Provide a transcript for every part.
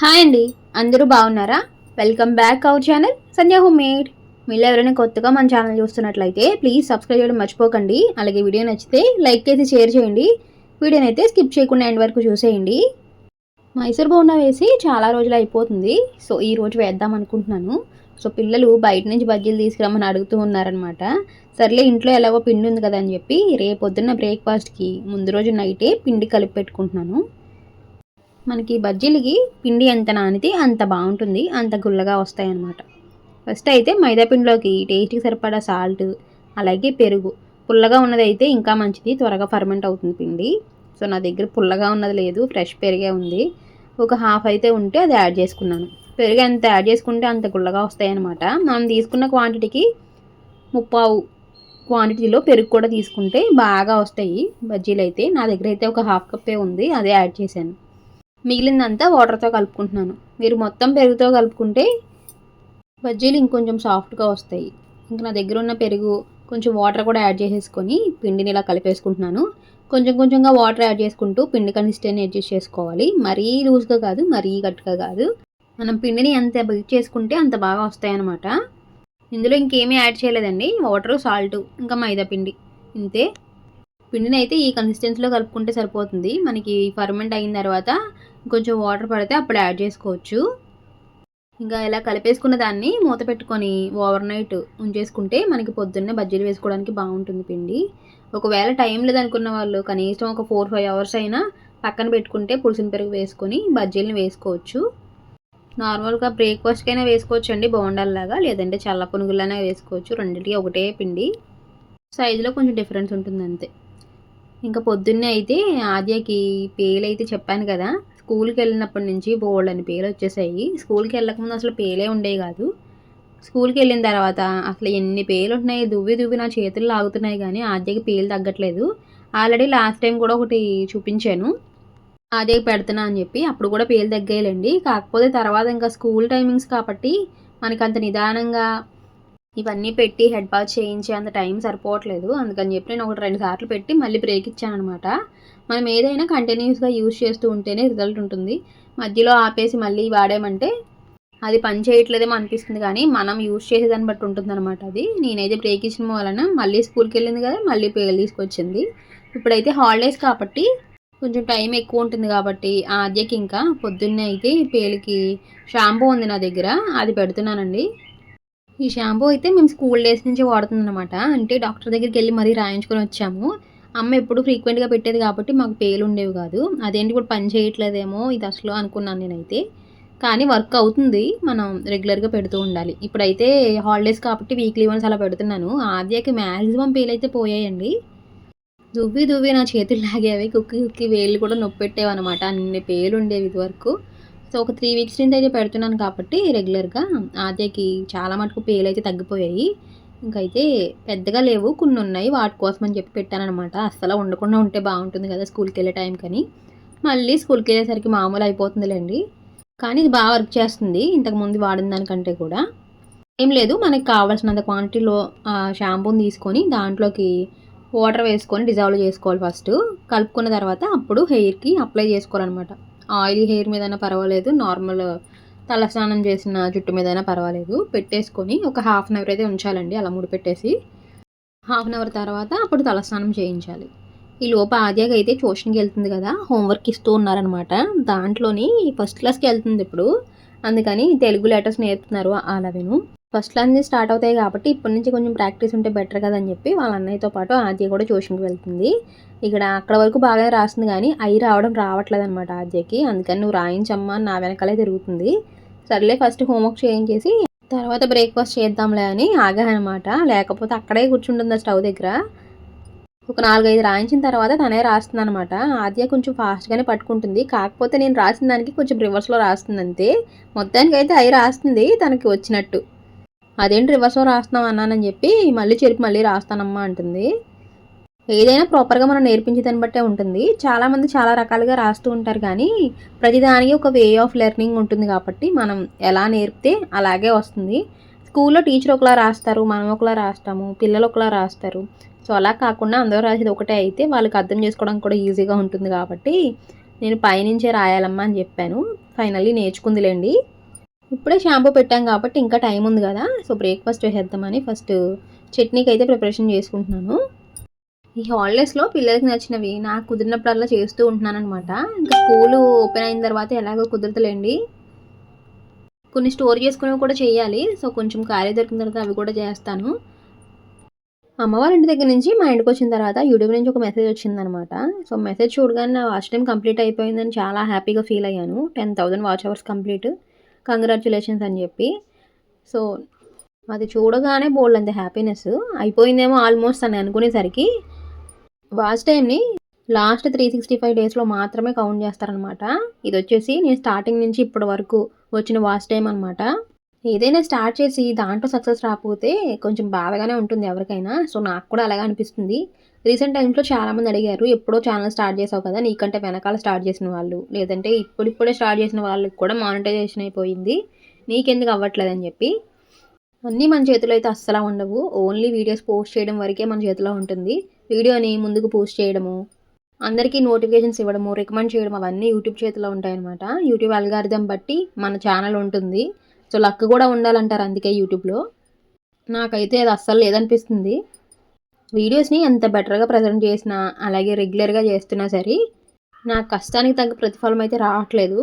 Hi అండి అందరూ బాగున్నారా? Welcome back our channel Sandhya home made మీరు ఎవరైనా కొత్తగా మన ఛానల్ చూస్తున్నట్లయితే ప్లీజ్ సబ్స్క్రైబ్ చేయడం మర్చిపోకండి. అలాగే వీడియో నచ్చితే లైక్ చేసి షేర్ చేయండి. వీడియోని అయితే స్కిప్ చేయకుండా ఎండ్ వరకు చూసేయండి. మైసూర్ బోండా వేసి చాలా రోజులు అయిపోతుంది. సో ఈ రోజు వేద్దాం అనుకుంటున్నాను. సో పిల్లలు బయట నుంచి బజ్జీలు తీసుకురమ్మని అడుగుతూ ఉన్నారనమాట సర్లే ఇంట్లో ఎలాగో పిండి ఉంది కదా అని చెప్పి రేపొద్దున్న బ్రేక్ఫాస్ట్కి ముందు రోజు నైటే పిండి కలిపి పెట్టుకుంటున్నాను. మనకి బజ్జీలకి పిండి ఎంత నానితే అంత బాగుంటుంది అంత గుల్లగా వస్తాయి అన్నమాట ఫస్ట్ అయితే మైదాపిండిలోకి టేస్ట్కి సరిపడా సాల్ట్ అలాగే పెరుగు. పుల్లగా ఉన్నది అయితే ఇంకా మంచిది త్వరగా ఫర్మెంట్ అవుతుంది పిండి. సో నా దగ్గర పుల్లగా ఉన్నది లేదు ఫ్రెష్ పెరిగే ఉంది. ఒక హాఫ్ అయితే ఉంటే అది యాడ్ చేసుకున్నాను. పెరుగు ఎంత యాడ్ చేసుకుంటే అంత గుల్లగా వస్తాయన్నమాట. మనం తీసుకున్న క్వాంటిటీకి ముప్పావు క్వాంటిటీలో పెరుగు కూడా తీసుకుంటే బాగా వస్తాయి. బజ్జీలు అయితే నా దగ్గర అయితే ఒక హాఫ్ కప్పే ఉంది అదే యాడ్ చేశాను. మిగిలిందంతా వాటర్తో కలుపుకుంటున్నాను. మీరు మొత్తం పెరుగుతో కలుపుకుంటే బజ్జీలు ఇంకొంచెం సాఫ్ట్గా వస్తాయి. ఇంకా నా దగ్గర ఉన్న పెరుగు కొంచెం వాటర్ కూడా యాడ్ చేసేసుకొని పిండిని ఇలా కలిపేసుకుంటున్నాను. కొంచెం కొంచెంగా వాటర్ యాడ్ చేసుకుంటూ పిండి కన్సిస్టెన్సీ అడ్జస్ట్ చేసుకోవాలి. మరీ లూజ్గా కాదు మరీ గట్టిగా కాదు. మనం పిండిని ఎంత బీట్ చేసుకుంటే అంత బాగా వస్తాయి అన్నమాట ఇందులో ఇంకేమీ యాడ్ చేయలేదండి. వాటర్ సాల్ట్ ఇంకా మైదా పిండి. ఇంతే. పిండిని అయితే ఈ కన్సిస్టెన్సీలో కలుపుకుంటే సరిపోతుంది. మనకి ఫర్మెంట్ అయిన తర్వాత కొంచెం వాటర్ పడితే అప్పుడు యాడ్ చేసుకోవచ్చు. ఇంకా ఇలా కలిపేసుకున్న దాన్ని మూత పెట్టుకొని ఓవర్ నైట్ ఉంచేసుకుంటే మనకి పొద్దున్నే బజ్జీలు వేసుకోవడానికి బాగుంటుంది పిండి. ఒకవేళ టైం లేదనుకున్న వాళ్ళు కనీసం ఒక ఫోర్ ఫైవ్ అవర్స్ అయినా పక్కన పెట్టుకుంటే పులుసుని పెరుగు వేసుకొని బజ్జీలను వేసుకోవచ్చు. నార్మల్గా బ్రేక్ఫాస్ట్కైనా వేసుకోవచ్చు అండి బోండాల్లాగా లేదంటే చల్ల పునుగులైనా వేసుకోవచ్చు. రెండింటికి ఒకటే పిండి. సైజులో కొంచెం డిఫరెన్స్ ఉంటుంది అంతే ఇంకా పొద్దున్నే అయితే ఆద్యకి పేలు అయితే చెప్పాను కదా స్కూల్కి వెళ్ళినప్పటి నుంచి బోల్డ్ అని పేలు వచ్చేసాయి స్కూల్కి వెళ్ళకముందు అసలు పేలే ఉండేవి కాదు. స్కూల్కి వెళ్ళిన తర్వాత అసలు ఎన్ని పేలు ఉన్నాయి దువ్వి దువ్వి నా చేతులు లాగుతున్నాయి కానీ ఆద్యకి పేలు తగ్గట్లేదు. ఆల్రెడీ లాస్ట్ టైం కూడా ఒకటి చూపించాను. అదే పెడుతున్నా అని చెప్పి అప్పుడు కూడా పేలు తగ్గాయిలండి. కాకపోతే తర్వాత ఇంకా స్కూల్ టైమింగ్స్ కాబట్టి మనకి అంత నిదానంగా ఇవన్నీ పెట్టి హెడ్ బాత్ చేయించే అంత టైం సరిపోవట్లేదు. అందుకని చెప్పి నేను ఒకటి రెండు సార్లు పెట్టి మళ్ళీ బ్రేక్ ఇచ్చాను అనమాట మనం ఏదైనా కంటిన్యూస్గా యూజ్ చేస్తూ ఉంటేనే రిజల్ట్ ఉంటుంది. మధ్యలో ఆపేసి మళ్ళీ వాడామంటే అది పని చేయట్లేదేమో అనిపిస్తుంది కానీ మనం యూజ్ చేసేదాన్ని బట్టి ఉంటుంది అనమాట అది. నేనైతే బ్రేక్ ఇచ్చిన వలన మళ్ళీ స్కూల్కి వెళ్ళింది కదా మళ్ళీ పేలు తీసుకొచ్చింది. ఇప్పుడైతే హాలిడేస్ కాబట్టి కొంచెం టైం ఎక్కువ ఉంటుంది కాబట్టి ఆ ఆద్యకి ఇంకా పొద్దున్నే అయితే పేలికి షాంపూ ఉంది నా దగ్గర అది పెడుతున్నానండి. ఈ షాంపూ అయితే మేము స్కూల్ డేస్ నుంచి వాడుతుందనమాట అంటే డాక్టర్ దగ్గరికి వెళ్ళి మరీ రాయించుకొని వచ్చాము. అమ్మ ఎప్పుడు ఫ్రీక్వెంట్గా పెట్టేది కాబట్టి మాకు పేలు ఉండేవి కాదు. అదేంటి ఇప్పుడు పని చేయట్లేదేమో ఇది అసలు అనుకున్నాను నేనైతే. కానీ వర్క్ అవుతుంది. మనం రెగ్యులర్గా పెడుతూ ఉండాలి. ఇప్పుడైతే హాలిడేస్ కాబట్టి వీక్లీ వన్స్ అలా పెడుతున్నాను. ఆద్యకి మ్యాక్సిమం పేలు అయితే పోయాయండి. దువ్వి దువ్వి నా చేతులు లాగేవి కుక్కి కుక్కి వేలు కూడా నొప్పి పెట్టేవి అనమాట అన్ని పేలు ఉండేవి ఇది వరకు. సో ఒక త్రీ వీక్స్ నుంచి అయితే పెడుతున్నాను కాబట్టి రెగ్యులర్గా ఆద్యకి చాలా మటుకు పేలు అయితే తగ్గిపోయాయి. ఇంకైతే పెద్దగా లేవు కొన్ని ఉన్నాయి. వాటి కోసం అని చెప్పి పెట్టానమాట అస్సలు ఉండకుండా ఉంటే బాగుంటుంది కదా స్కూల్కి వెళ్ళే టైం కానీ. మళ్ళీ స్కూల్కి వెళ్ళేసరికి మామూలు అయిపోతుందిలేండి. కానీ ఇది బాగా వర్క్ చేస్తుంది. ఇంతకు ముందు వాడిన దానికంటే కూడా. ఏం లేదు మనకి కావాల్సినంత క్వాంటిటీలో షాంపూని తీసుకొని దాంట్లోకి వాటర్ వేసుకొని డిజాల్వ్ చేసుకోవాలి ఫస్ట్. కలుపుకున్న తర్వాత అప్పుడు హెయిర్కి అప్లై చేసుకోవాలన్నమాట. ఆయిల్ హెయిర్ మీద పర్వాలేదు నార్మల్ తలస్నానం చేసిన జుట్టు మీదైనా పర్వాలేదు. పెట్టేసుకొని ఒక హాఫ్ అన్ అవర్ అయితే ఉంచాలండి అలా ముడి పెట్టేసి. హాఫ్ అన్ అవర్ తర్వాత అప్పుడు తలస్నానం చేయించాలి. ఈ లోప ఆద్యాగా అయితే ట్యూషన్కి వెళ్తుంది కదా హోంవర్క్ ఇస్తూ ఉన్నారనమాట దాంట్లోని ఫస్ట్ క్లాస్కి వెళ్తుంది ఇప్పుడు. అందుకని తెలుగు లెటర్స్ నేర్పుతున్నారు అలావేను ఫస్ట్ క్లాస్ స్టార్ట్ అవుతాయి కాబట్టి ఇప్పటి నుంచి కొంచెం ప్రాక్టీస్ ఉంటే బెటర్ కదా అని చెప్పి వాళ్ళ అన్నయ్యతో పాటు ఆద్య కూడా ట్యూషన్కి వెళ్తుంది. ఇక్కడ అక్కడ వరకు బాగానే రాస్తుంది కానీ అయి రావడం రావట్లేదు అనమాట ఆద్యకి అందుకని నువ్వు రాయించమ్మా నా వెనకాలే తిరుగుతుంది. సర్లే ఫస్ట్ హోంవర్క్ చేయించేసి తర్వాత బ్రేక్ఫాస్ట్ చేద్దాంలే అని ఆగానమాట లేకపోతే అక్కడే కూర్చుంటుంది ఆ స్టవ్ దగ్గర. ఒక నాలుగైదు రాయించిన తర్వాత తనే రాస్తుంది అనమాట ఆద్య కొంచెం ఫాస్ట్గానే పట్టుకుంటుంది. కాకపోతే నేను రాసిన దానికి కొంచెం రివర్స్లో రాస్తుంది అంతే మొత్తానికి అయితే అవి రాస్తుంది తనకి వచ్చినట్టు. అదేంటి రివర్స్లో రాస్తున్నాం అన్నానని చెప్పి మళ్ళీ చెరిపి మళ్ళీ రాస్తానమ్మా అంటుంది. ఏదైనా ప్రాపర్గా మనం నేర్పించే దాన్ని బట్టే ఉంటుంది. చాలామంది చాలా రకాలుగా రాస్తూ ఉంటారు కానీ ప్రతిదానికి ఒక వే ఆఫ్ లెర్నింగ్ ఉంటుంది కాబట్టి మనం ఎలా నేర్పితే అలాగే వస్తుంది. స్కూల్లో టీచర్ ఒకలా రాస్తారు మనం ఒకలా రాస్తాము పిల్లలు ఒకలా రాస్తారు. సో అలా కాకుండా అందరూ రాసేది ఒకటే అయితే వాళ్ళకి అర్థం చేసుకోవడానికి కూడా ఈజీగా ఉంటుంది కాబట్టి నేను పైనుంచే రాయాలమ్మా అని చెప్పాను. ఫైనల్లీ నేర్చుకుందిలేండి. ఇప్పుడే షాంపూ పెట్టాం కాబట్టి ఇంకా టైం ఉంది కదా. సో బ్రేక్ఫాస్ట్ చేసేద్దామని ఫస్ట్ చట్నీకి అయితే ప్రిపరేషన్ చేసుకుంటున్నాను. ఈ హాలిడేస్లో పిల్లలకి నచ్చినవి నాకు కుదిరినప్పుడల్లా చేస్తూ ఉంటున్నాను అనమాట ఇంకా స్కూల్ ఓపెన్ అయిన తర్వాత ఎలాగో కుదరతలేండి కొన్ని స్టోర్ చేసుకునేవి కూడా చేయాలి. సో కొంచెం ఖాళీ దొరికిన తర్వాత అవి కూడా చేస్తాను. అమ్మవారి ఇంటి దగ్గర నుంచి మా ఇంటికి వచ్చిన తర్వాత యూట్యూబ్ నుంచి ఒక మెసేజ్ వచ్చిందనమాట సో మెసేజ్ చూడగానే నా వాచ్ టైం కంప్లీట్ అయిపోయిందని చాలా హ్యాపీగా ఫీల్ అయ్యాను. Ten thousand watch hours complete. Congratulations అని చెప్పి. సో అది చూడగానే బోల్డ్ అంత హ్యాపీనెస్ అయిపోయిందేమో ఆల్మోస్ట్ అని అనుకునేసరికి వాచ్ టైంని లాస్ట్ త్రీ సిక్స్టీ ఫైవ్ డేస్లో మాత్రమే కౌంట్ చేస్తారనమాట ఇది వచ్చేసి నేను స్టార్టింగ్ నుంచి ఇప్పటి వరకు వచ్చిన వాచ్ టైం అనమాట ఏదైనా స్టార్ట్ చేసి దాంట్లో సక్సెస్ రాకపోతే కొంచెం బాధగానే ఉంటుంది ఎవరికైనా. సో నాకు కూడా అలాగే అనిపిస్తుంది. రీసెంట్ టైమ్స్లో చాలామంది అడిగారు ఎప్పుడో ఛానల్ స్టార్ట్ చేసావు కదా నీకంటే వెనకాల స్టార్ట్ చేసిన వాళ్ళు. లేదంటే ఇప్పుడిప్పుడే స్టార్ట్ చేసిన వాళ్ళకి కూడా మానిటైజేషన్ అయిపోయింది నీకెందుకు అవ్వట్లేదని చెప్పి. అన్నీ మన చేతిలో అయితే అస్సలు ఉండవు. ఓన్లీ వీడియోస్ పోస్ట్ చేయడం వరకే మన చేతిలో ఉంటుంది. వీడియోని ముందుకు పోస్ట్ చేయడము అందరికీ నోటిఫికేషన్స్ ఇవ్వడము రికమెండ్ చేయడం అవన్నీ యూట్యూబ్ చేతిలో ఉంటాయన్నమాట. యూట్యూబ్ అల్గారిథం బట్టి మన ఛానల్ ఉంటుంది. సో లక్ కూడా ఉండాలంటారు అందుకే యూట్యూబ్లో. నాకైతే అది అస్సలు లేదనిపిస్తుంది. వీడియోస్ని ఎంత బెటర్గా ప్రజెంట్ చేసినా అలాగే రెగ్యులర్గా చేస్తున్నా సరే నా కష్టానికి తగ్గ ప్రతిఫలం అయితే రావట్లేదు.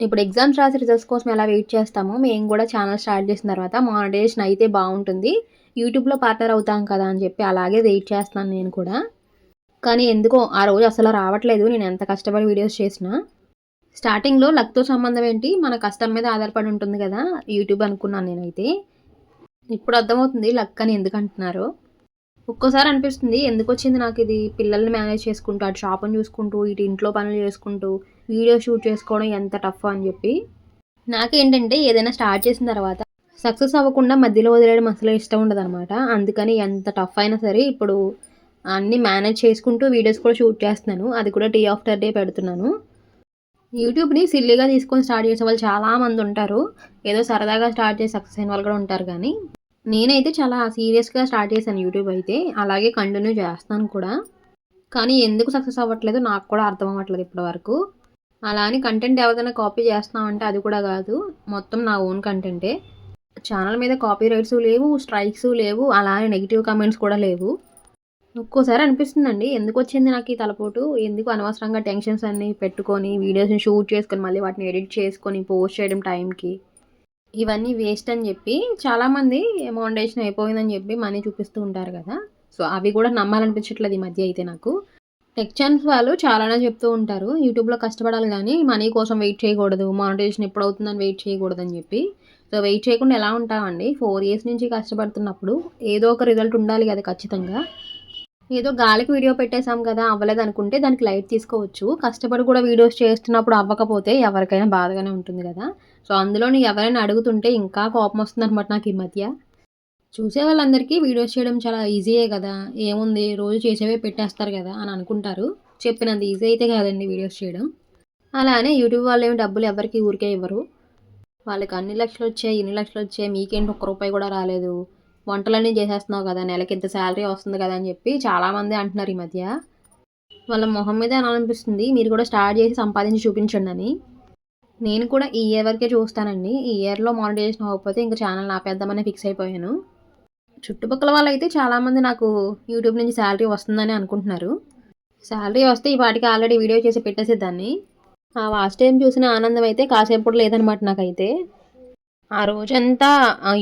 ఇప్పుడు ఎగ్జామ్స్ రాసి రిజల్ట్స్ కోసం ఎలా వెయిట్ చేస్తామో మేము కూడా ఛానల్ స్టార్ట్ చేసిన తర్వాత మానిటైజేషన్ అయితే బాగుంటుంది. యూట్యూబ్లో పార్ట్నర్ అవుతాం కదా అని చెప్పి అలాగే వెయిట్ చేస్తున్నాను నేను కూడా. కానీ ఎందుకో ఆ రోజు అసలు రావట్లేదు నేను ఎంత కష్టపడి వీడియోస్ చేసినా. స్టార్టింగ్లో లక్తో సంబంధం ఏంటి మన కష్టం మీద ఆధారపడి ఉంటుంది కదా యూట్యూబ్ అనుకున్నాను నేనైతే. ఇప్పుడు అర్థమవుతుంది లక్ అని ఎందుకంటున్నారు ఒక్కోసారి అనిపిస్తుంది ఎందుకు వచ్చింది నాకు ఇది? పిల్లల్ని మేనేజ్ చేసుకుంటూ అటు షాప్ని చూసుకుంటూ ఇటు ఇంట్లో పనులు చేసుకుంటూ వీడియో షూట్ చేసుకోవడం ఎంత టఫ్ అని చెప్పి. నాకేంటంటే ఏదైనా స్టార్ట్ చేసిన తర్వాత సక్సెస్ అవ్వకుండా మధ్యలో వదిలేయడం అసలు ఇష్టం ఉండదు అనమాట అందుకని ఎంత టఫ్ అయినా సరే ఇప్పుడు అన్నీ మేనేజ్ చేసుకుంటూ వీడియోస్ కూడా షూట్ చేస్తున్నాను. అది కూడా టీ ఆఫ్టర్ డే పెడుతున్నాను. యూట్యూబ్ని సిల్లీగా తీసుకొని స్టార్ట్ చేసే వాళ్ళు చాలామంది ఉంటారు. ఏదో సరదాగా స్టార్ట్ చేసి సక్సెస్ అయిన వాళ్ళు కూడా ఉంటారు కానీ. నేనైతే చాలా సీరియస్గా స్టార్ట్ చేశాను యూట్యూబ్ అయితే. అలాగే కంటిన్యూ చేస్తాను కూడా. కానీ ఎందుకు సక్సెస్ అవ్వట్లేదు నాకు కూడా అర్థం అవ్వట్లేదు ఇప్పటివరకు. అలా అని కంటెంట్ ఎవరైనా కాపీ చేస్తామంటే అది కూడా కాదు. మొత్తం నా ఓన్ కంటెంటే. ఛానల్ మీద కాపీ రైట్స్ లేవు స్ట్రైక్స్ లేవు అలానే నెగిటివ్ కామెంట్స్ కూడా లేవు. ఒక్కోసారి అనిపిస్తుందండి ఎందుకు వచ్చింది నాకు ఈ తలపోటు? ఎందుకు అనవసరంగా టెన్షన్స్ అన్నీ పెట్టుకొని వీడియోస్ని షూట్ చేసుకొని మళ్ళీ వాటిని ఎడిట్ చేసుకొని పోస్ట్ చేయడం టైంకి? ఇవన్నీ వేస్ట్ అని చెప్పి చాలామంది అమౌండేషన్ అయిపోయిందని చెప్పి మనీ చూపిస్తూ ఉంటారు కదా. సో అవి కూడా నమ్మాలనిపించట్లేదు ఈ మధ్య అయితే నాకు. టెక్ ఛాన్స్ వాళ్ళు చాలానే చెప్తూ ఉంటారు యూట్యూబ్లో కష్టపడాలి కానీ మనీ కోసం వెయిట్ చేయకూడదు మానిటైజేషన్ ఎప్పుడు అవుతుందని వెయిట్ చేయకూడదు అని చెప్పి. సో వెయిట్ చేయకుండా ఎలా ఉంటామండి? ఫోర్ ఇయర్స్ నుంచి కష్టపడుతున్నప్పుడు ఏదో ఒక రిజల్ట్ ఉండాలి కదా ఖచ్చితంగా. ఏదో గాలికి వీడియో పెట్టేశాం కదా అవ్వలేదు అనుకుంటే దానికి లైట్ తీసుకోవచ్చు. కష్టపడి కూడా వీడియోస్ చేస్తున్నప్పుడు అవ్వకపోతే ఎవరికైనా బాధగానే ఉంటుంది కదా. సో అందులో నేను ఎవరైనా అడుగుతుంటే ఇంకా కోపం వస్తుంది అనమాట నాకు ఈ మధ్య. చూసే వాళ్ళందరికీ వీడియోస్ చేయడం చాలా ఈజీయే కదా. ఏముంది? రోజు చేసేవే పెట్టేస్తారు కదా అని అనుకుంటారు. చెప్పినంత ఈజీ అయితే కాదండి వీడియోస్ చేయడం. అలానే యూట్యూబ్ వాళ్ళు ఏమి డబ్బులు ఎవరికి ఊరికే ఇవ్వరు. వాళ్ళకి అన్ని లక్షలు వచ్చాయి ఇన్ని లక్షలు వచ్చాయి మీకేంటి ఒక్క రూపాయి కూడా రాలేదు. వంటలన్నీ చేసేస్తున్నావు కదా నెలకి ఇంత శాలరీ వస్తుంది కదా అని చెప్పి చాలామంది అంటున్నారు ఈ మధ్య. వాళ్ళ మొహం మీద అనిపిస్తుంది మీరు కూడా స్టార్ట్ చేసి సంపాదించి చూపించండి అని. నేను కూడా ఈ ఇయర్ వరకే చూస్తానండి. ఈ ఇయర్లో మానిటైజేషన్ అవ్వకపోతే ఇంకా ఛానల్ ఆపేద్దామని ఫిక్స్ అయిపోయాను. చుట్టుపక్కల వాళ్ళు అయితే చాలామంది నాకు యూట్యూబ్ నుంచి శాలరీ వస్తుందని అనుకుంటున్నారు. శాలరీ వస్తే ఈ వాటికి ఆల్రెడీ వీడియో చేసి పెట్టేసేదాన్ని ఆ లాస్ట్ టైం చూసిన ఆనందం అయితే కాసేపు లేదనమాట నాకైతే. ఆ రోజంతా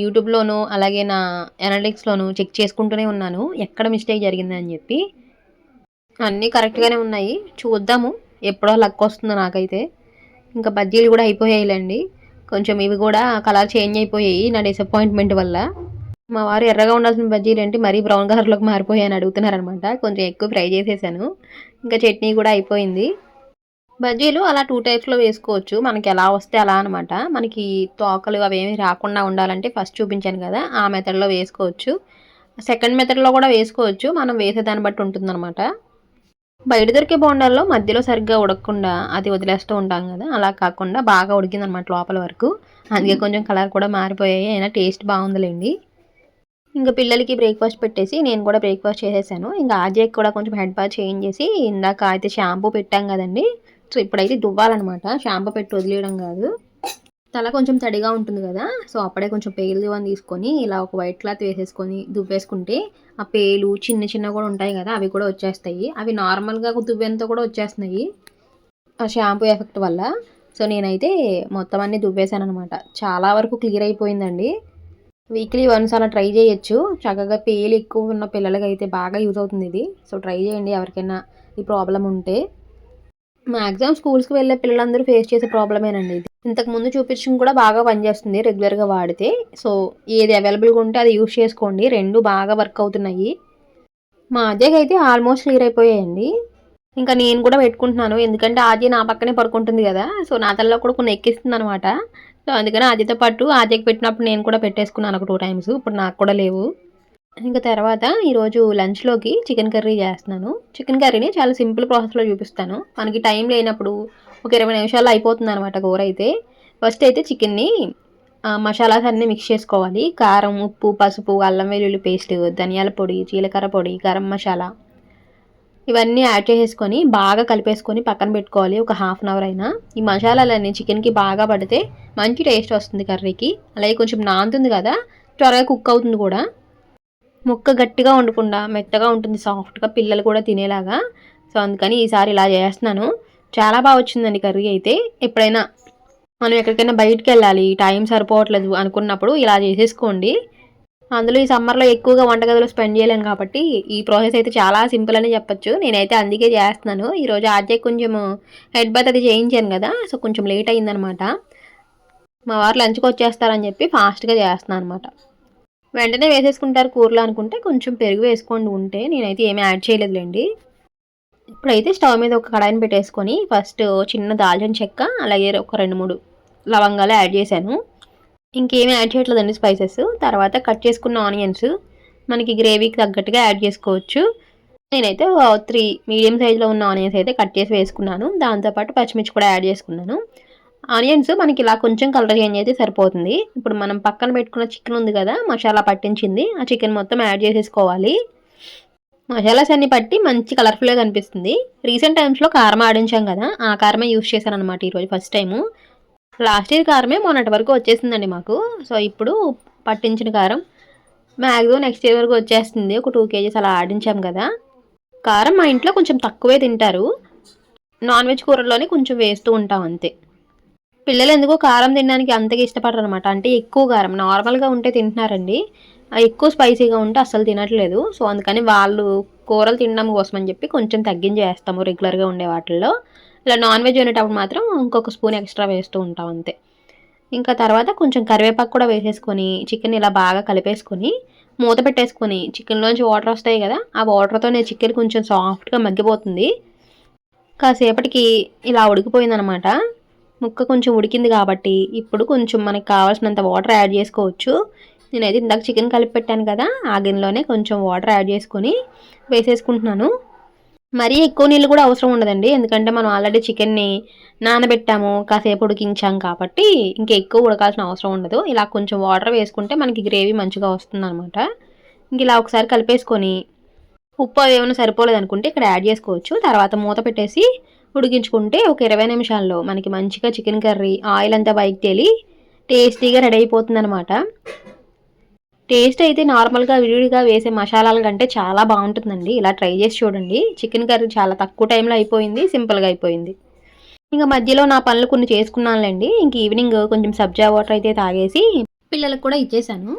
యూట్యూబ్లోను అలాగే నా ఎనలిక్స్లోను చెక్ చేసుకుంటూనే ఉన్నాను. ఎక్కడ మిస్టేక్ జరిగింది అని చెప్పి. అన్నీ కరెక్ట్గానే ఉన్నాయి. చూద్దాము ఎప్పుడో లక్ వస్తుందో నాకైతే. ఇంకా బజ్జీలు కూడా అయిపోయాయిలేండి. కొంచెం ఇవి కూడా కలర్ చేంజ్ అయిపోయాయి నా డిసప్పాయింట్మెంట్ వల్ల. మా వారు ఎర్రగా ఉండాల్సిన బజ్జీలు ఏంటి మరీ బ్రౌన్ కలర్లోకి మారిపోయాయని అడుగుతున్నారనమాట కొంచెం ఎక్కువ ఫ్రై చేసేసాను. ఇంకా చట్నీ కూడా అయిపోయింది. బజ్జీలు అలా టూ టైప్స్లో వేసుకోవచ్చు. మనకి ఎలా వస్తే అలా అనమాట మనకి తోకలు అవి రాకుండా ఉండాలంటే ఫస్ట్ చూపించాను కదా ఆ మెథడ్లో వేసుకోవచ్చు. సెకండ్ మెథడ్లో కూడా వేసుకోవచ్చు. మనం వేసేదాన్ని బట్టి ఉంటుందన్నమాట. బయట దొరికే బోండాల్లో మధ్యలో సరిగ్గా ఉడకకుండా అది వదిలేస్తూ ఉంటాం కదా అలా కాకుండా బాగా ఉడికిందనమాట లోపల వరకు. అందుకే కొంచెం కలర్ కూడా మారిపోయాయి అయినా టేస్ట్ బాగుందిలేండి. ఇంకా పిల్లలకి బ్రేక్ఫాస్ట్ పెట్టేసి నేను కూడా బ్రేక్ఫాస్ట్ చేసేసాను. ఇంకా ఆజయ్ కూడా కొంచెం హెడ్ బాత్ చేంజ్ చేసి ఇందాక అయితే షాంపూ పెట్టాం కదండి. సో ఇప్పుడైతే దువ్వాలన్నమాట. షాంపూ పెట్టి వదిలేయడం కాదు. తల కొంచెం తడిగా ఉంటుంది కదా సో అప్పుడే కొంచెం పేలు దువ్వని తీసుకొని ఇలా ఒక వైట్ క్లాత్ వేసేసుకొని దువ్వేసుకుంటే ఆ పేలు చిన్న చిన్న కూడా ఉంటాయి కదా అవి కూడా వచ్చేస్తాయి. అవి నార్మల్గా దువ్వెంతో కూడా వచ్చేస్తున్నాయి. ఆ షాంపూ ఎఫెక్ట్ వల్ల. సో నేనైతే మొత్తం అన్నీ దువ్వేశాను అనమాట చాలా వరకు క్లియర్ అయిపోయిందండి. వీక్లీ వన్స్ అలా ట్రై చేయొచ్చు. చక్కగా పేలు ఎక్కువ ఉన్న పిల్లలకి అయితే బాగా యూజ్ అవుతుంది ఇది. సో ట్రై చేయండి ఎవరికైనా ఈ ప్రాబ్లం ఉంటే. మ్యాక్సిమం స్కూల్స్కి వెళ్ళే పిల్లలందరూ ఫేస్ చేసే ప్రాబ్లమేనండి ఇది. ఇంతకు ముందు చూపించడం కూడా బాగా పనిచేస్తుంది రెగ్యులర్గా వాడితే. సో ఏది అవైలబుల్గా ఉంటే అది యూస్ చేసుకోండి. రెండు బాగా వర్క్ అవుతున్నాయి. మా అజయ్కి అయితే ఆల్మోస్ట్ క్లియర్ అయిపోయాయండి. ఇంకా నేను కూడా పెట్టుకుంటున్నాను. ఎందుకంటే ఆజయ్ నా పక్కనే పడుకుంటుంది కదా. సో నా తల్లలో కూడా కొన్ని ఎక్కిస్తుంది అనమాట సో అందుకని ఆజయ్తో పాటు ఆజయ్కి పెట్టినప్పుడు నేను కూడా పెట్టేసుకున్నాను ఒక టూ టైమ్స్. ఇప్పుడు నాకు కూడా లేవు. ఇంకా తర్వాత ఈరోజు లంచ్లోకి చికెన్ కర్రీ చేస్తున్నాను. చికెన్ కర్రీని చాలా సింపుల్ ప్రాసెస్లో చూపిస్తాను. మనకి టైం లేనప్పుడు ఒక ఇరవై నిమిషాల్లో అయిపోతుంది అనమాట కూర అయితే. ఫస్ట్ అయితే చికెన్ని మసాలాస్ అన్నీ మిక్స్ చేసుకోవాలి. కారం ఉప్పు పసుపు అల్లం వెల్లుల్లి పేస్ట్ ధనియాల పొడి జీలకర్ర పొడి గరం మసాలా ఇవన్నీ యాడ్ చేసేసుకొని బాగా కలిపేసుకొని పక్కన పెట్టుకోవాలి. ఒక హాఫ్ అన్ అవర్ అయినా. ఈ మసాలాలన్నీ చికెన్కి బాగా పడితే మంచి టేస్ట్ వస్తుంది కర్రీకి. అలాగే కొంచెం నాంతుంది కదా త్వరగా కుక్ అవుతుంది కూడా. ముక్క గట్టిగా ఉండకుండా మెత్తగా ఉంటుంది సాఫ్ట్గా పిల్లలు కూడా తినేలాగా. సో అందుకని ఈసారి ఇలా చేస్తున్నాను. చాలా బాగా వచ్చిందండి కర్రీ అయితే. ఎప్పుడైనా మనం ఎక్కడికైనా బయటికి వెళ్ళాలి టైం సరిపోవట్లేదు అనుకున్నప్పుడు ఇలా చేసేసుకోండి. అందులో ఈ సమ్మర్లో ఎక్కువగా వంటగదిలో స్పెండ్ చేయలేను కాబట్టి ఈ ప్రాసెస్ అయితే చాలా సింపుల్ అని చెప్పొచ్చు. నేనైతే అందుకే చేస్తున్నాను. ఈరోజు ఆర్జే కొంచెం హెడ్ బాత్ అది చేయించాను కదా సో కొంచెం లేట్ అయిందనమాట. మా వారు లంచ్కి వచ్చేస్తారని చెప్పి ఫాస్ట్గా చేస్తున్నాను అనమాట వెంటనే వేసేసుకుంటారు కూరలో అనుకుంటే కొంచెం పెరుగు వేసుకోండి ఉంటే. నేనైతే ఏమీ యాడ్ చేయలేదులేండి. ఇప్పుడైతే స్టవ్ మీద ఒక కడాయిని పెట్టేసుకొని ఫస్ట్ చిన్న దాల్చిన చెక్క అలాగే ఒక రెండు మూడు లవంగాలు యాడ్ చేశాను. ఇంకేమీ యాడ్ చేయట్లేదండి స్పైసెస్. తర్వాత కట్ చేసుకున్న ఆనియన్స్ మనకి గ్రేవీకి తగ్గట్టుగా యాడ్ చేసుకోవచ్చు. నేనైతే త్రీ మీడియం సైజులో ఉన్న ఆనియన్స్ అయితే కట్ చేసి వేసుకున్నాను. దాంతోపాటు పచ్చిమిర్చి కూడా యాడ్ చేసుకున్నాను. ఆనియన్స్ మనకి ఇలా కొంచెం కలర్ చేంజ్ అయితే సరిపోతుంది. ఇప్పుడు మనం పక్కన పెట్టుకున్న చికెన్ ఉంది కదా మసాలా పట్టించింది. ఆ చికెన్ మొత్తం యాడ్ చేసేసుకోవాలి. మసాలాస్ అన్ని పట్టి మంచి కలర్ఫుల్గా కనిపిస్తుంది. రీసెంట్ టైమ్స్లో కారం ఆడించాం కదా ఆ కారమే యూస్ చేశాను అనమాట ఈరోజు ఫస్ట్ టైము లాస్ట్ ఇయర్ కారమే మొన్నటి వరకు వచ్చేసిందండి మాకు. సో ఇప్పుడు పట్టించిన కారం మ్యాక్సిమం నెక్స్ట్ ఇయర్ వరకు వచ్చేస్తుంది. ఒక టూ కేజీస్ అలా ఆడించాం కదా. కారం మా ఇంట్లో కొంచెం తక్కువే తింటారు. నాన్ వెజ్ కూరల్లోనే కొంచెం వేస్తూ ఉంటాం అంతే. పిల్లలు ఎందుకో కారం తినడానికి అంతగా ఇష్టపడరు అనమాట అంటే ఎక్కువ కారం నార్మల్గా ఉంటే తింటున్నారండి. ఎక్కువ స్పైసీగా ఉంటే అస్సలు తినట్లేదు. సో అందుకని వాళ్ళు కూరలు తినడం కోసం అని చెప్పి కొంచెం తగ్గించి వేస్తాము రెగ్యులర్గా ఉండే వాటిల్లో. ఇలా నాన్ వెజ్ ఉండేటప్పుడు మాత్రం ఇంకొక స్పూన్ ఎక్స్ట్రా వేస్తూ ఉంటాం అంతే. ఇంకా తర్వాత కొంచెం కరివేపాకు కూడా వేసేసుకొని చికెన్ ఇలా బాగా కలిపేసుకొని మూత పెట్టేసుకొని చికెన్లోంచి వాటర్ వస్తాయి కదా ఆ వాటర్తో నేను చికెన్ కొంచెం సాఫ్ట్గా మగ్గిపోతుంది. కాసేపటికి ఇలా ఉడికిపోయిందనమాట. ముక్క కొంచెం ఉడికింది కాబట్టి ఇప్పుడు కొంచెం మనకి కావాల్సినంత వాటర్ యాడ్ చేసుకోవచ్చు. నేనైతే ఇందాక చికెన్ కలిపి పెట్టాను కదా ఆ గిన్నెలోనే కొంచెం వాటర్ యాడ్ చేసుకొని వేసేసుకుంటున్నాను. మరీ ఎక్కువ నీళ్ళు కూడా అవసరం ఉండదండి ఎందుకంటే మనం ఆల్రెడీ చికెన్ని నానబెట్టాము కాసేపు ఉడికించాం కాబట్టి ఇంకా ఎక్కువ ఉడకాల్సిన అవసరం ఉండదు. ఇలా కొంచెం వాటర్ వేసుకుంటే మనకి గ్రేవీ మంచిగా వస్తుంది అనమాట ఇంక ఇలా ఒకసారి కలిపేసుకొని ఉప్పు అది ఏమైనా సరిపోలేదు అనుకుంటే ఇక్కడ యాడ్ చేసుకోవచ్చు. తర్వాత మూత పెట్టేసి ఉడికించుకుంటే ఒక ఇరవై నిమిషాల్లో మనకి మంచిగా చికెన్ కర్రీ ఆయిల్ అంతా బయట తేలి టేస్టీగా రెడీ అయిపోతుంది అనమాట టేస్ట్ అయితే నార్మల్గా విడివిడిగా వేసే మసాలాల కంటే చాలా బాగుంటుందండి. ఇలా ట్రై చేసి చూడండి. చికెన్ కర్రీ చాలా తక్కువ టైంలో అయిపోయింది సింపుల్గా అయిపోయింది. ఇంకా మధ్యలో నా పనులు కొన్ని చేసుకున్నానులేండి. ఇంక ఈవినింగ్ కొంచెం సబ్జా వాటర్ అయితే తాగేసి పిల్లలకు కూడా ఇచ్చేసాను.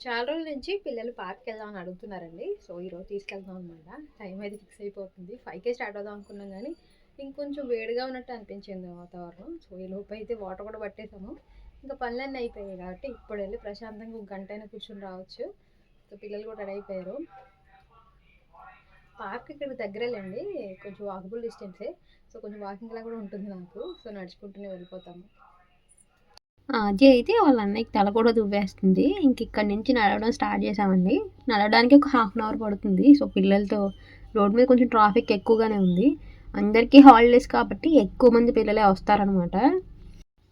చాలా రోజుల నుంచి పిల్లలు పార్క్కి వెళ్దామని అడుగుతున్నారండి. సో ఈరోజు తీసుకెళ్దాం అనమాట టైం అయితే ఫిక్స్ అయిపోతుంది. ఫైవ్కే స్టార్ట్ అవుదాం అనుకున్నాం కానీ ఇంకొంచెం వేడిగా ఉన్నట్టు అనిపించింది వాతావరణం. సో ఈ లోపు అయితే వాటర్ కూడా పట్టేసాము. ఇంకా పనులన్నీ అయిపోయాయి కాబట్టి ఇప్పుడు వెళ్ళి ప్రశాంతంగా ఒక గంట అయినా కూర్చొని రావచ్చు. సో పిల్లలు కూడా రెడీ అయిపోయారు. పార్క్ ఇక్కడ దగ్గరేలేండి కొంచెం వాకబుల్ డిస్టెన్సే. సో కొంచెం వాకింగ్ లా కూడా ఉంటుంది నాకు. సో నడుచుకుంటూనే వెళ్ళిపోతాము. అది అయితే వాళ్ళ అన్నయ్యకి తల కూడా దువ్వేస్తుంది. ఇంక ఇక్కడ నుంచి నడవడం స్టార్ట్ చేసామండి. నడవడానికి ఒక హాఫ్ అన్ అవర్ పడుతుంది. సో పిల్లలతో రోడ్ మీద కొంచెం ట్రాఫిక్ ఎక్కువగానే ఉంది. అందరికీ హాలిడేస్ కాబట్టి ఎక్కువ మంది పిల్లలే వస్తారనమాట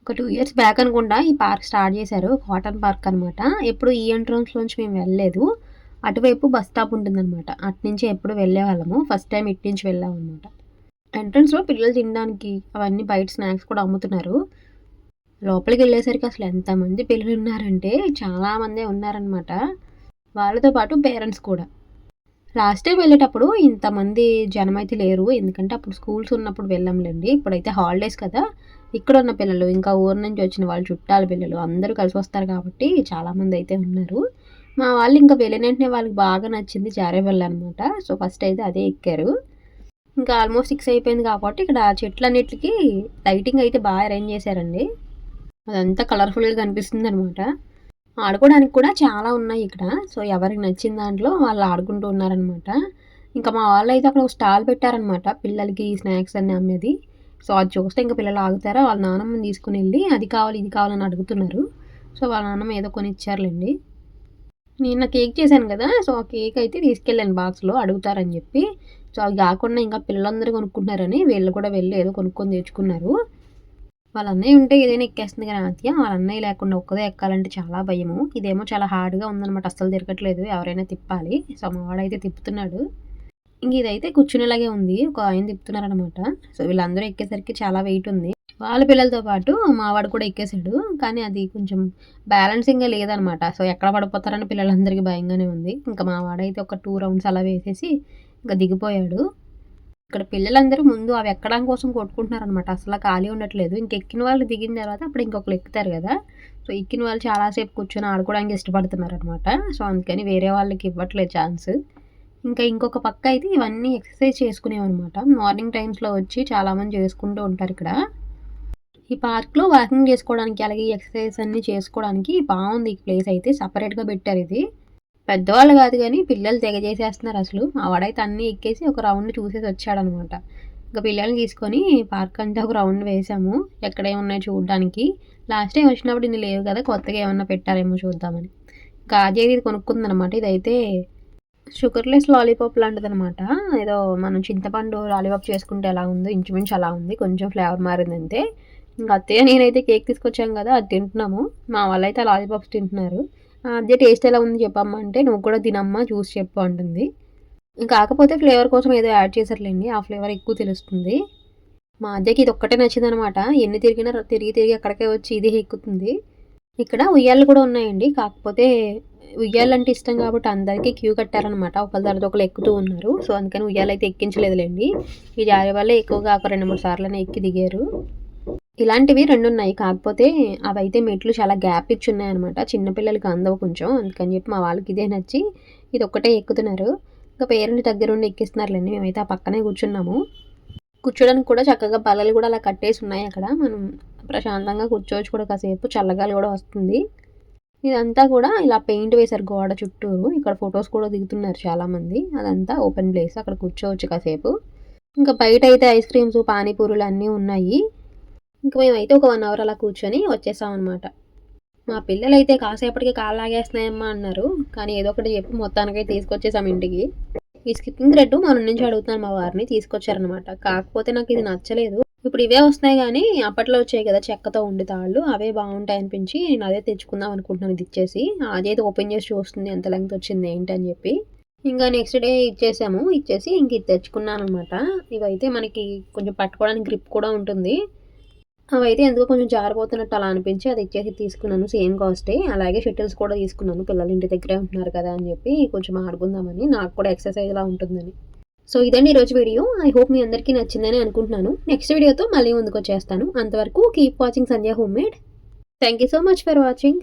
ఒక టూ ఇయర్స్ బ్యాక్ అనుకుండా ఈ పార్క్ స్టార్ట్ చేశారు కాటన్ పార్క్ అనమాట ఎప్పుడు ఈ నుంచి మేము వెళ్ళలేదు అటువైపు బస్ స్టాప్ ఉంటుందన్నమాట అటు నుంచి ఎప్పుడు వెళ్ళే వాళ్ళము ఫస్ట్ టైం ఇటు నుంచి వెళ్ళాం అనమాట ఎంట్రన్స్‌లో పిల్లలు తినడానికి అవన్నీ బయట స్నాక్స్ కూడా అమ్ముతున్నారు. లోపలికి వెళ్ళేసరికి అసలు ఎంతమంది పిల్లలు ఉన్నారంటే చాలామందే ఉన్నారనమాట. వాళ్ళతో పాటు పేరెంట్స్ కూడా. లాస్ట్ టైం వెళ్ళేటప్పుడు ఇంతమంది జనం అయితే లేరు. ఎందుకంటే అప్పుడు స్కూల్స్ ఉన్నప్పుడు వెళ్ళాంలెండి. ఇప్పుడైతే హాలిడేస్ కదా! ఇక్కడున్న పిల్లలు, ఇంకా ఊరు నుంచి వచ్చిన వాళ్ళు చుట్టాల పిల్లలు అందరూ కలిసి వస్తారు కాబట్టి చాలామంది అయితే ఉన్నారు. మా వాళ్ళు ఇంకా వెళ్ళిన వెంటనే వాళ్ళకి బాగా నచ్చింది జారేబల్ అనమాట. సో, ఫస్ట్ అయితే అదే ఎక్కారు. ఇంకా ఆల్మోస్ట్ సిక్స్ అయిపోయింది కాబట్టి ఇక్కడ చెట్లన్నిటికి లైటింగ్ అయితే బాగా అరేంజ్ చేశారండి. అదంతా కలర్‌ఫుల్‌గా కనిపిస్తుంది అనమాట ఆడుకోవడానికి కూడా చాలా ఉన్నాయి ఇక్కడ. సో, ఎవరికి నచ్చిన దాంట్లో వాళ్ళు ఆడుకుంటూ ఉన్నారనమాట. ఇంకా మా వాళ్ళైతే అక్కడ ఒక స్టాల్ పెట్టారనమాట. పిల్లలకి స్నాక్స్ అన్నీ అమ్మేది. సో, అది చూస్తే ఇంకా పిల్లలు ఆగుతారా వాళ్ళ నానమ్మని వెళ్ళి అది కావాలి, ఇది కావాలని అడుగుతున్నారు. సో, వాళ్ళ నాన్నమ్మ ఏదో కొని ఇచ్చారులేండి నిన్న కేక్ చేశాను కదా! సో, ఆ కేక్ అయితే తీసుకెళ్ళాను బాక్స్‌లో అడుగుతారని చెప్పి. సో, అవి కాకుండా ఇంకా పిల్లలందరూ కొనుక్కుంటున్నారని వీళ్ళు కూడా వెళ్ళి ఏదో కొనుక్కొని తెచ్చుకున్నారు. వాళ్ళ అన్నయ్య ఉంటే ఏదైనా ఎక్కేస్తుంది కానీ ఆద్య, వాళ్ళ అన్నయ్య లేకుండా ఒక్కదే ఎక్కాలంటే చాలా భయము. ఇదేమో చాలా హార్డ్‌గా ఉందన్నమాట అస్సలు తిరగట్లేదు. ఎవరైనా తిప్పాలి. సో, మావాడైతే తిప్పుతున్నాడు. ఇంక ఇదైతే కూర్చునేలాగే ఉంది. ఒక ఆయన తిప్పుతున్నారనమాట. సో, వీళ్ళందరూ ఎక్కేసరికి చాలా వెయిట్ ఉంది. వాళ్ళ పిల్లలతో పాటు మావాడు కూడా ఎక్కేసాడు. కానీ అది కొంచెం బ్యాలెన్సింగ్‌గా లేదనమాట. సో, ఎక్కడ పడిపోతారని పిల్లలందరికీ భయంగానే ఉంది. ఇంకా మావాడైతే ఒక టూ రౌండ్స్ అలా వేసేసి ఇంకా దిగిపోయాడు. ఇక్కడ పిల్లలందరూ ముందు అవి ఎక్కడం కోసం కొట్టుకుంటున్నారు అనమాట అసలు ఖాళీ ఉండట్లేదు. ఇంక ఎక్కిన వాళ్ళు దిగిన తర్వాత అప్పుడు ఇంకొకరు ఎక్కుతారు కదా! సో, ఎక్కిన వాళ్ళు చాలాసేపు కూర్చొని ఆడుకోవడానికి ఇష్టపడుతున్నారు అనమాట సో, అందుకని వేరే వాళ్ళకి ఇవ్వట్లేదు ఛాన్స్. ఇంకా ఇంకొక పక్క అయితే ఇవన్నీ ఎక్సర్సైజ్ చేసుకునేవన్నమాట. మార్నింగ్ టైమ్స్‌లో వచ్చి చాలామంది చేసుకుంటూ ఉంటారు ఇక్కడ. ఈ పార్క్‌లో వాకింగ్ చేసుకోవడానికి అలాగే ఎక్సర్సైజ్ అన్నీ చేసుకోవడానికి బాగుంది ఈ ప్లేస్ అయితే. సపరేట్గా పెట్టారు ఇది. పెద్దవాళ్ళు కాదు కానీ పిల్లలు తెగ చేసేస్తున్నారు అసలు. ఆ వాడైతే అన్నీ ఎక్కేసి ఒక రౌండ్ చూసేసి వచ్చాడనమాట. ఇంకా పిల్లల్ని తీసుకొని పార్క్ అంతా ఒక రౌండ్ వేసాము. ఎక్కడేమున్నాయో చూడడానికి. లాస్ట్ టైం వచ్చినప్పుడు ఇన్ని లేవు కదా! కొత్తగా ఏమన్నా పెట్టారేమో చూద్దామని. ఇంకా ఇది కొనుక్కుందనమాట. ఇదైతే షుగర్‌లెస్ లాలీపాప్ లాంటిదనమాట. ఏదో మనం చింతపండు లాలీపాప్ చేసుకుంటే ఎలా ఉందో ఇంచుమించు అలా ఉంది. కొంచెం ఫ్లేవర్ మారిందంతే. ఇంక అత్తయ్య నేనైతే కేక్ తీసుకొచ్చాం కదా! అది తింటున్నాము. మా వాళ్ళైతే ఆ లాలీపాప్స్ తింటున్నారు. అదే టేస్ట్ ఎలా ఉంది చెప్పమ్మా అంటే, "నువ్వు కూడా తినమ్మా చూసి చెప్పు" అంటుంది. కాకపోతే ఫ్లేవర్ కోసం ఏదో యాడ్ చేశారులేండి ఆ ఫ్లేవర్ ఎక్కువ తెలుస్తుంది. మా అద్దెకి ఇది ఒక్కటే నచ్చిందనమాట. ఎన్ని తిరిగినా తిరిగి తిరిగి అక్కడికే వచ్చి ఇదే ఎక్కుతుంది. ఇక్కడ ఉయ్యాలు కూడా ఉన్నాయండి. కాకపోతే ఉయ్యాలంటే ఇష్టం కాబట్టి అందరికీ క్యూ కట్టారనమాట. ఒకళ్ళ తర్వాత ఒకళ్ళు ఎక్కుతూ ఉన్నారు. సో, అందుకని ఉయ్యాలైతే ఎక్కించలేదులేండి ఈ జారే వాళ్ళే ఎక్కువగా ఒక రెండు మూడు సార్లు ఎక్కి దిగారు. ఇలాంటివి రెండున్నాయి. కాకపోతే అవైతే మెట్లు చాలా గ్యాప్ ఇచ్చి ఉన్నాయన్నమాట. చిన్నపిల్లలకి అందవు కొంచెం. అందుకని చెప్పి మా వాళ్ళకి ఇదే నచ్చి ఇదొక్కటే ఎక్కుతున్నారు. ఇంకా పేరెంట్ దగ్గరుండి ఎక్కిస్తున్నారులేండి మేమైతే ఆ పక్కనే కూర్చున్నాము. కూర్చోడానికి కూడా చక్కగా బల్లలు కూడా అలా కట్టేసి ఉన్నాయి అక్కడ. మనం ప్రశాంతంగా కూర్చోవచ్చు కూడా కాసేపు. చల్లగాలి కూడా వస్తుంది. ఇదంతా కూడా ఇలా పెయింట్ వేశారు గోడ చుట్టూరు. ఇక్కడ ఫొటోస్ కూడా దిగుతున్నారు చాలామంది. అదంతా ఓపెన్ ప్లేస్. అక్కడ కూర్చోవచ్చు కాసేపు. ఇంకా బయట అయితే ఐస్ క్రీమ్స్, పానీపూరులు అన్నీ ఉన్నాయి. ఇంక మేమైతే ఒక వన్ అవర్ అలా కూర్చొని వచ్చేసామన్నమాట మా పిల్లలైతే కాసేపటికి కాలు లాగేస్తున్నాయమ్మా అన్నారు. కానీ ఏదో ఒకటి చెప్పి మొత్తానికైతే తీసుకొచ్చేసాం ఇంటికి. ఈ స్కిప్పింగ్ థ్రెడ్ మొన్న నుంచి అడుగుతున్నాను మా వారిని తీసుకొచ్చారనమాట. కాకపోతే నాకు ఇది నచ్చలేదు. ఇప్పుడు ఇవే వస్తున్నాయి కానీ అప్పట్లో వచ్చాయి కదా! చెక్కతో ఉండే తాళ్ళు అవే బాగుంటాయి అనిపించి నేను అదే తెచ్చుకుందాం అనుకుంటున్నాను ఇది ఇచ్చేసి. అదైతే ఓపెన్ చేసి చూస్తుంది ఎంత లెంగ్త్ వచ్చింది ఏంటి అని చెప్పి. ఇంకా నెక్స్ట్ డే ఇచ్చేసాము. ఇచ్చేసి ఇంక ఇది తెచ్చుకున్నాను అనమాట ఇవైతే మనకి కొంచెం పట్టుకోవడానికి గ్రిప్ కూడా ఉంటుంది. అవైతే ఎందుకో కొంచెం జారిపోతున్నట్టు అలా అనిపించి అది ఇచ్చేసి తీసుకున్నాను. సేమ్ కాస్టే. అలాగే షటిల్స్ కూడా తీసుకున్నాను. పిల్లలు ఇంటి దగ్గరే ఉంటున్నారు కదా! అని చెప్పి కొంచెం ఆడుకుందామని. నాకు కూడా ఎక్సర్సైజ్‌లా ఉంటుందని. సో, ఇదండి ఈరోజు వీడియో. ఐ హోప్ మీ అందరికీ నచ్చిందని అనుకుంటున్నాను. నెక్స్ట్ వీడియోతో మళ్ళీ ముందుకు వచ్చేస్తాను అంతవరకు keep watching Sandhya homemade. Thank you so much for watching.